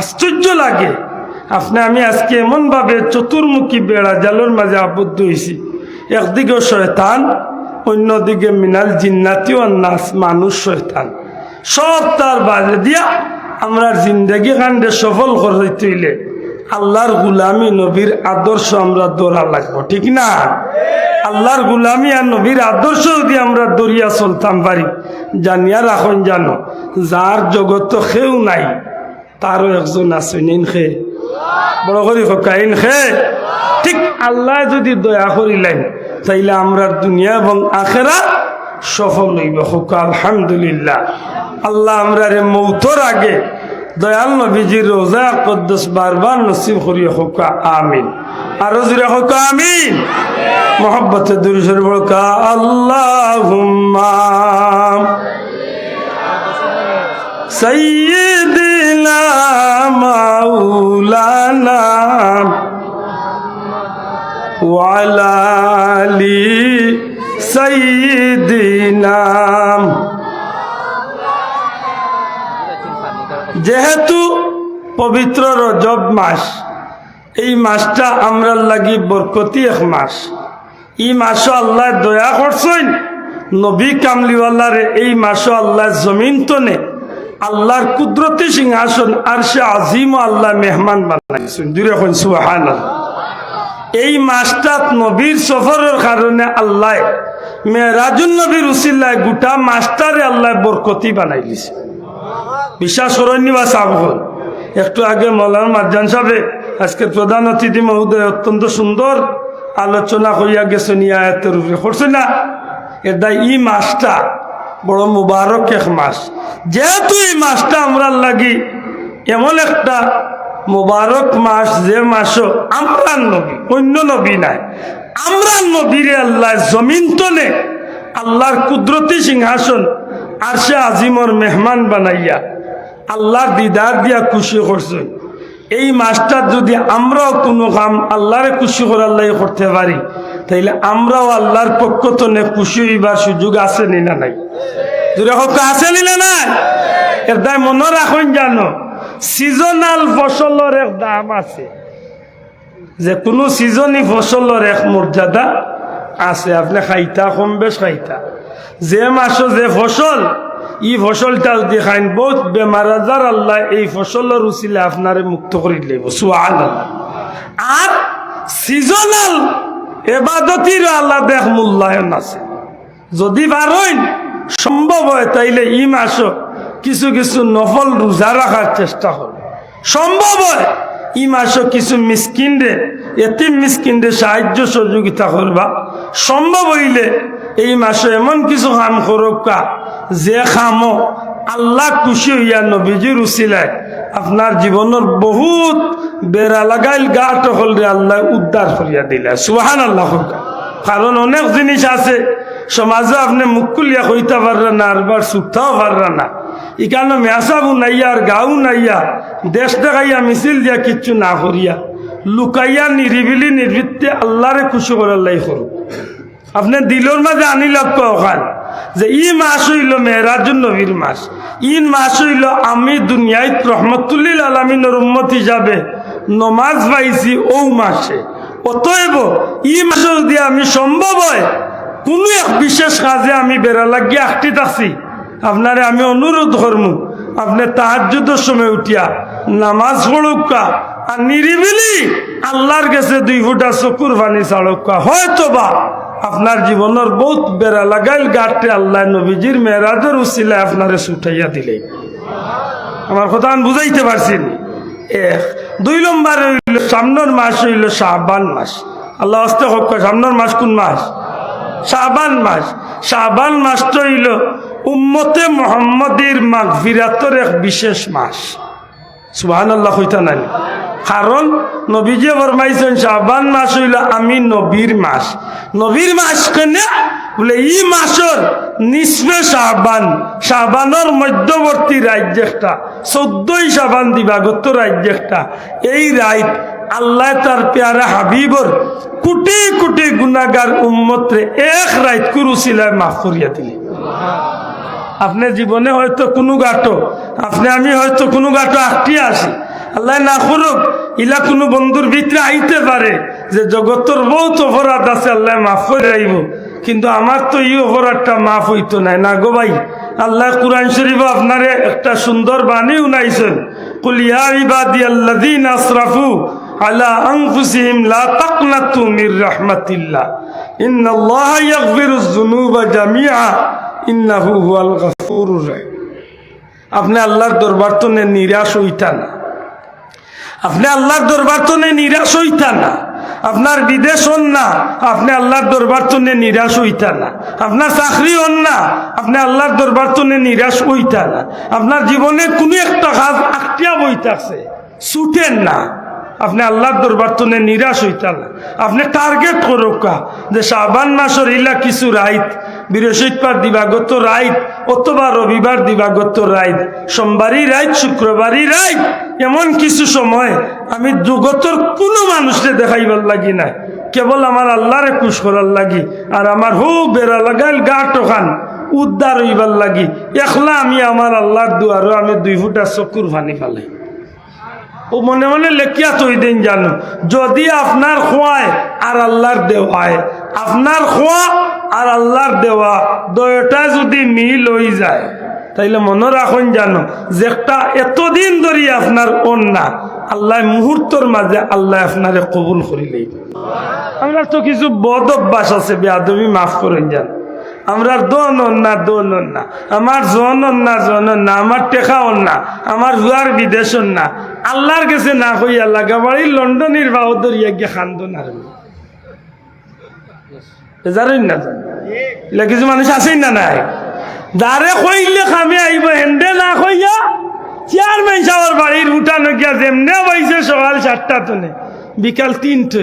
আশ্চর্য লাগে। আপনি, আমি আজকে এমনভাবে চতুর্মুখী বেড়া জালের মাঝে আবদ্ধ হয়েছি। একদিকে শয়তান, অন্যদিকে মিনাল জিন্নাতিও নাস, মানুষ শয়তান। সব তার বাজে দিয়া আমরা জিন্দগি কাণ্ডে সফল করতে হইলে আল্লাহর গুলামি নবীর আদর্শ আমরা দৌড়া লাগবো, ঠিক না? আল্লাহর গুলামি আর নবীর আদর্শ যদি আমরা দরিয়া চলতাম পারি, জানিয়া রাখুন জানো, যার জগত কেউ নাই। তারও একজন আছে নিন খে বড় করি কাইন খে ঠিক আল্লাহ যদি দয়া করিলেন তাইলে আমরা দুনিয়া এবং আখেরা সফল হইব। হোক, আলহামদুলিল্লাহ। আল্লাহ আমরা রে মৌতর আগে দয়াল নবীজির রোজা কদ্দস বারবার নসিব করিয়া হোক, আমিন। আরও জুড়ে হোক, আমিন। মোহব্বতে দুরুষের বড়কা আল্লাহ সৈয়দিনা মাওলানা ওয়ালা আলি সৈয়দিনা যেহেতু পবিত্র রজব মাস, এই মাসটা আমরা লাগি বরকতি এক মাস। এই মাসও আল্লাহ দয়া করছেন, নবী কামলিওয়ালারে এই মাসও আল্লাহ জমিন তনে আল্লাহর কুদরতি সিংহাসন আর সে আজিম আল্লাহ মেহমান বানাইছেন। দূরে এখন সুহান এই মাসটাত নবীর সফরের কারণে আল্লাহ মেয়েরাজুল নবীর উসিল্লায় গোটা মাসটারে আল্লাহ বরকতি বানাই দিছে বিশ্বাস করেননি বা একটু আগে মৌলানা মাজ্জান সাহেব আজকে প্রধান অতিথি মহোদয় অত্যন্ত সুন্দর আলোচনা হইয়া গেছেন ই আয়াতের উপরে। করছে না? এটা ই মাসটা বড় মুবারক এক মাস। যেহেতু এই মাসটা আমরা লাগি এমন একটা মুবারক মাস যে মাসও আমরা নবী, অন্য নবী নাই। আমরা নবীরে আল্লাহ জমিন তলে আল্লাহর কুদরতি সিংহাসন আর সে আজিমর মেহমান বানাইয়া আল্লাহর দিদার দিয়া খুশি করছে। এই মাসটা যদি আমরাও কোনো কাম আল্লাহরে খুশি করে আল্লাহ করতে পারি, তাইলে আমরাও আল্লাহর পক্ষ তো নে খুশি হইবার সুযোগ আছে নি না নাই হক আছে নি না নাই? এর দায় মনে রাখুন জানো সিজনাল ফসলের এক দাম আছে। যে কোনো সিজনই ফসলের এক মর্যাদা আছে। আপনি খাইতা কম বেশ খাইতা। যে মাসও যে ফসল ই ফসলটা যদি খাইন, বহুত বেমার আজার আল্লাহ এই ফসলের উচিলে আপনারে মুক্ত করে দিব সুহান আর সিজনাল এবাদতির আল্লাহ দেখ মূল্যায়ন আছে। যদি পারেন, সম্ভব হয়, তাইলে ই মাসও কিছু কিছু নফল রোজা রাখার চেষ্টা করবে সম্ভব হয়। ই কিছু মিসকিনরে, এতিম মিসকিনরে সাহায্য সহযোগিতা করবা। সম্ভব হইলে এই মাসে এমন কিছু কাম করুকা যে খামো আল্লাহ খুশি হইয়া নবীজির উচিলায় আপনার জীবনের বহুত বেড়া লাগাইল গা টহল রে আল্লাহ উদ্ধার করিয়া দিলে। সুহান আল্লাহ কারণ অনেক জিনিস আছে, সমাজে আপনি মুখ খুলিয়া কইতে পারবেন না আরবার চুপতাও পারবেন না। ইকানো মেয়াসাবু নাইয়া আর গাও নাইয়া, দেশ দেখাইয়া মিছিল দিয়া কিচ্ছু না করিয়া, লুকাইয়া নিরিবিলি নির্বৃত্তে আল্লাহরে খুশি করে আল্লাহ করুক আপনি দিলর মাঝে আনি লক্ষ্য ওখান যে ই মাস হইল মেয়েরাজুল নবীর মাস ইন মাস হইল আমি দুনিয়ায় রহমতুল্লিল আলমিনের উম্মত হিসাবে নমাজ পাইছি ও মাসে। অতএব ই মাসে যদি আমি সম্ভব হয়, কোনো এক বিশেষ কাজে আমি বেড়া লাগিয়ে আঁকটি থাকছি। আপনারে আমি অনুরোধ করমু, আপনি তাহাজুদের সময় উঠিয়া নামাজ পড়ুকা আর নিরিবিলি আল্লাহর কাছে দুই ফুটা চকুর পানি ছাড়ুকা হয়তো বা আপনার জীবনের বহুত বেড়া লাগাইল গাঠে আল্লাহ নবীজির মেয়েরাজের উচিলায় আপনারে ছুটাইয়া দিলে। আমার কথা আমি বুঝাইতে পারছি দুই নম্বর হইল সামনের মাস হইল শাহবান মাস। আল্লাহ আস্তে হোক সামনের মাস কোন মাস? শাহবান মাস। শাহবান মাসটা হইল উম্মতে মোহাম্মদীর মাগফিরাতর এক বিশেষ মাস। সুবাহান আল্লাহ হইতা নাই। কারণ নবীজি ফরমাইছেন শাহবান মাস হইল আমি নবীর মাস। নবীর মাস কেনে? বলে ই মাসর নিসবে শাহবান শাহবানের মধ্যবর্তী রাজ্য একটা। চোদ্দই শাহবান দিবাগত রাজ্য একটা। এই রাইত আল্লাহ তার পেয়ারা হাবিবর কোটি কোটি গুণাগার উম্মতরে এক রাইত কুরুসিলায় মাফ করিয়া আপনি জীবনে হয়তো কোনো গাটো, আপনি আমি হয়তো কোনো গাটো আটটি আসি। আল্লাহ না করুক, ইলা কোনো বন্ধুর ভিতরে আইতে পারে যে জগতর বহুত অপরাধ আছে, আল্লাহ মাফ করে আইব কিন্তু আমার তো এই অপরাধটা মাফ হইতো নাই। না গো ভাই, আল্লাহ কুরআন শরীফ আপনারে একটা সুন্দর বাণী উনাইছেন। কুল ইয়া ইবাদি আল্লাযীনা আসরাফু আলা আনফুসিহিম লা তাকনাতু মির রাহমাতিল্লাহ। ইন্নাল্লাহা ইয়াগফিরুয যুনুবা জামিআ। ইন্নাহু হুয়াল রহিম। আপনি আল্লাহর দরবার তো নে নিরাশ হইতা না। আপনি আল্লাহর দরবার তো নে নিরাশ হইতা না। আপনার বিদেশ হন না, আপনি আল্লাহর দরবার তো নে নিরাশ হইতা না। আপনার চাকরি হন না, আপনি আল্লাহর দরবার তো নে নিরাশ হইতা না। আপনার জীবনে কোনো একটা কাজ আটটিয়া বইতাছে ছুটেন না। আপনি আল্লাহর দরবার তো নিরাশ হইতা না। আপনি টার্গেট করোকা যে শাবান মাসের ইলা কিছু রাইত বৃহস্পতিবার দিবাগত রাইত, অথবা রবিবার দিবাগত রাইত, সোমবারই রাইত, শুক্রবারই রাইত, এমন কিছু সময় আমি জগতর কোনো মানুষকে দেখাইবার লাগি না কেবল আমার আল্লাহরে খুশ করার লাগি, আর আমার হু বেড়া লাগাইল গা টোকান উদ্ধার হইবার লাগি। একলা আমি আমার আল্লাহর দুয়ারও আমি দুই ফুটা চকুর পানি পালাই ও মনে মনে লেখিয়া তৈ দিন জানো। যদি আপনার খোয়ায় আর আল্লাহর দেওয়ায়, আপনার খোয়া আর আল্লাহর দেওয়া দয়টা যদি মিল হয়ে যায়, তাইলে মনে রাখুন জানো, যে একটা এতদিন ধরে আপনার অন্যা, আল্লাহ মুহূর্তর মাঝে আল্লাহ আপনারে কবুল করিলেই। আমরা তো কিছু বদ অভ্যাস আছে, বেয়াদবি মাফ করেন জানো। আমরা দোন না দোন না। আমার জন না জন না, আমার টেকা না, আমার জুয়ার বিদেশ না। আল্লাহর কাছে না হইয়া লাগা বাড়ি লন্ডনের বাহদর ইয়া গিয়ে খান্দন আর জানেন না? এলা কিছু মানুষ আছেই না নাই? দারে কইলে খামে আইব, হেন্ডে না কইয়া চেয়ারম্যান সাহেবের বাড়ির উঠানো গিয়া যেমনে বইছে, সকাল সাতটা তনে, বিকাল তিনটে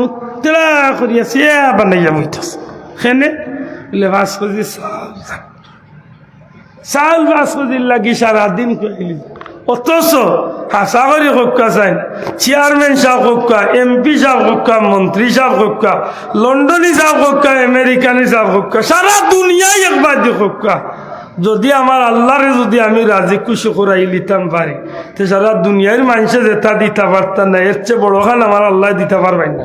মুত্রা করিয়া সে বানাইয়া বইতাছে। খেনে বলে বাস করছি চাউল বাস করছি লাগি সারাদিন কইলি অথচ হাসা করে কক্কা চাই চেয়ারম্যান সাহেব কক্কা এমপি সাহেব কক্কা মন্ত্রী সাহেব কক্কা লন্ডনী সাহেব কক্কা আমেরিকানি সাহেব কক্কা সারা দুনিয়ায় একবার যে কক্কা যদি আমার আল্লাহরে যদি আমি রাজি খুশি করাই লিতাম পারি তো সারা দুনিয়ার মানুষে যেটা দিতে পারতাম না, এর চেয়ে বড় খান আমার আল্লাহ দিতে পারবেন না।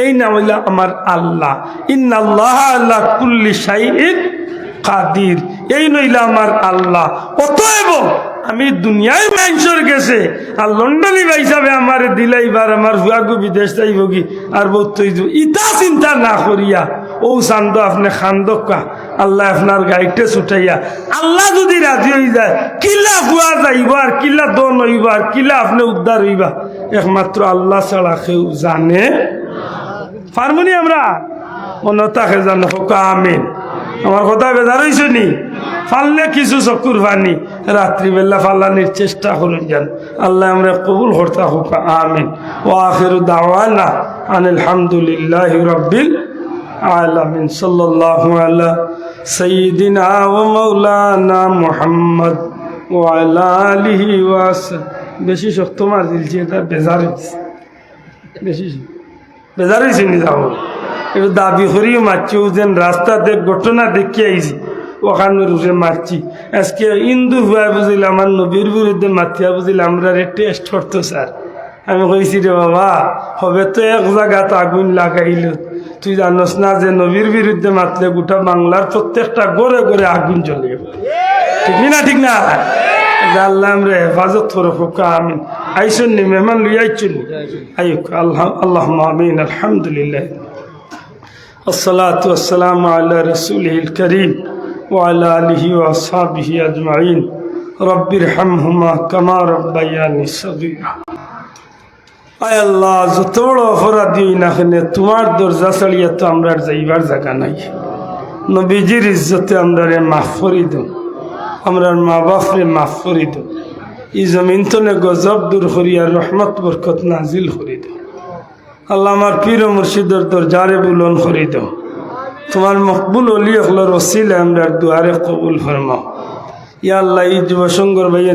এই নাম হইল আমার আল্লাহ। ইন্নাল্লাহ আল্লাহ কুল্লি শাইইন কাদির। এই নইলা আমার আল্লাহ। অতএব আমি দুনিয়ায় মানুষের গেছে আর লন্ডনি হিসাবে আমার দিলাইবার, আমার হুয়াগু বিদেশ যাইব কি? আর বহুত ইটা চিন্তা না করিয়া। ও চান্দ, আপনি খান্দকা আল্লাহ আপনার গাড়িতে ছুটাইয়া। আল্লাহ যদি রাজি হয়ে যায়, কিলা হুয়া যাইব আর কিলা দন হইব আর কিলা আপনি উদ্ধার হইবা? একমাত্র আল্লাহ ছাড়া কেউ জানে পারবনি আমরা? মনে আমিন। আমার কথা বেজার হয়েছে নি? ফাললে কিছু চকুর পানি রাত্রিবেলা ফাল্লানির চেষ্টা করুন যান। আল্লাহ আমরা কবুল করতে হোক, আমিন। ও আখের দাওয়ানা আলহামদুলিল্লাহ রব্বিল আলামিন। ওয়া মাওলানা মুহাম্মদ ওয়া আলা আলিহি ওয়া বেশি শক্ত মার দিলছি এটা বেজার হয়েছে বেশি বেজার হয়েছে নি যাব একটু দাবি করিও মারছি ও যেন রাস্তাতে ঘটনা দেখে আইছি ওখানে রুসে মারছি আজকে ইন্দু হুয়া বুঝিল আমার নবীর বিরুদ্ধে মাথিয়া বুঝিল আমরা রে টেস্ট করতো স্যার আমি কইছি রে বাবা হবে তো এক জায়গাত আগুন লাগাইল। তুই জানোস না যে নবীর বিরুদ্ধে মাতলে গোটা বাংলার প্রত্যেকটা গড়ে গড়ে আগুন জ্বলে। ঠিক না ঠিক না? আল্লাহ আমরা হেফাজত করো আমিন আইসুন নি মেহমান লুই আইছুন আইক আল্লাহ আল্লাহ আমিন আলহামদুলিল্লাহ الصلاة والسلام على رسوله الكريم وعلى آله وأصحابه أجمعين رب ارحمهما كما ربياني صغيرا আয় আল্লাহ যত বড় অপরাধ দিই না কেনে তোমার দরজা চালিয়ে তো আমরা আর যাইবার জায়গা নাই নবীজির ইজ্জতে আমরা রে মাফ করি দো আমরা মা বাপরে মাফ করি দো ই জমিন তনে গজব দূর করিয়া রহমত, বরকত নাজিল করি দাও। আল্লাহ আমার পীর মুর্শিদর জারে বুলন করি দাও। তোমার মকবুল অলি হল রসিল আমরা দুয়ারে কবুল ফরমাও। ইয়া আল্লাহ, এই যুবসঙ্গর ভাইয়া